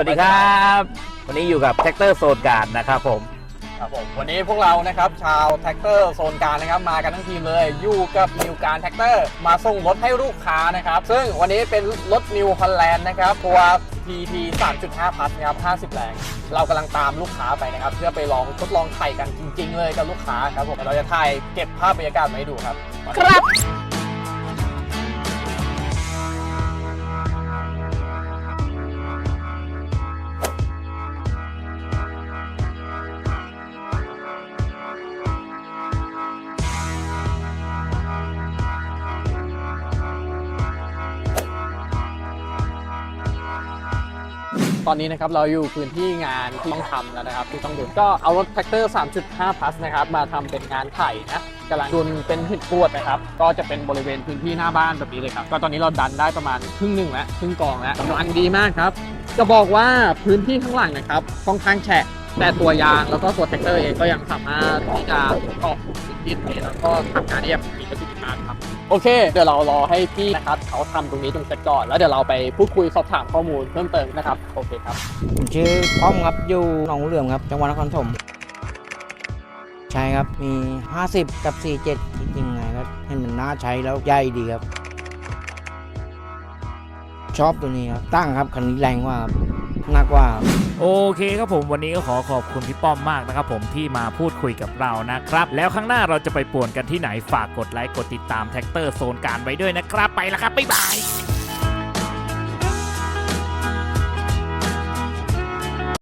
วัสดีครับ วันนี้อยู่กับแท็กเตอร์โซนการดนะครับผมครับผมวันนี้พวกเรานะครับชาวแท็กเตอร์โซนกลารนะครับมากันทั้งทีมเลยอยู่กับนิวการแท็กเตอร์มาส่งรถให้ลูกค้านะครับซึ่งวันนี้เป็นรถนิวฮอลแลนด์นะครับตัว PT 3.5 พัทนะครับ50 แรง เรากำลังตามลูกค้าไปนะครับ เพื่อไปลองทดลองไถ่กันจริง ๆ เลยกับลูกค้าครับผมเราจะถ่ายเก็บภาพบรรยากาศมาให้ดูครับ ครับ ตอนนี้นะครับเราอยู่พื้นที่งานที่ต้องทำแล้วนะครับ ที่ต้องดุนก็เอารถแท็กเตอร์ 3.5 plus นะครับมาทำเป็นงานไถ่นะกำลังดุนเป็นหินกรวดนะครับ ก็จะเป็นบริเวณพื้นที่หน้าบ้านแบบนี้เลยครับ ก็ตอนนี้เราดันได้ประมาณครึ่งหนึ่งแล้วครึ่งกองแล้วกำลังดีมากครับ จะบอกว่าพื้นที่ข้างหลังนะครับค่อนข้างแฉะ แต่ตัวยางแล้วก็ตัวแท็กเตอร์เองก็ยังสามารถที่จะเกาะพื้นที่ตรงนี้แล้วก็ทำงานได้อย่างมีประสิทธิภาพครับ โอเค เดี๋ยวเรารอให้พี่นะครับเขาทำตรงนี้ตรงเสร็จก่อนแล้วเดี๋ยวเราไปพูดคุยสอบถามข้อมูลเพิ่มเติมนะครับโอเคครับ ผมชื่อป้อมครับอยู่หนองเหลือมครับจังหวัดนครปฐมใช่ครับมี 50 กับ 47 จริงๆไงก็เห็นมันน่าใช้แล้วใหญ่ดีครับ ชอบตัวนี้ครับตั้งครับคันนี้แรงกว่าครับ หนักกว่า โอเคครับผมวันนี้ก็ขอขอบคุณพี่ป้อมมากนะครับผมที่มาพูดคุยกับเรานะครับ แล้วข้างหน้าเราจะไปป่วนกันที่ไหนฝากกดไลค์กดติดตามแท็กเตอร์โซนการไว้ด้วยนะครับ ไปแล้วครับบ๊ายบาย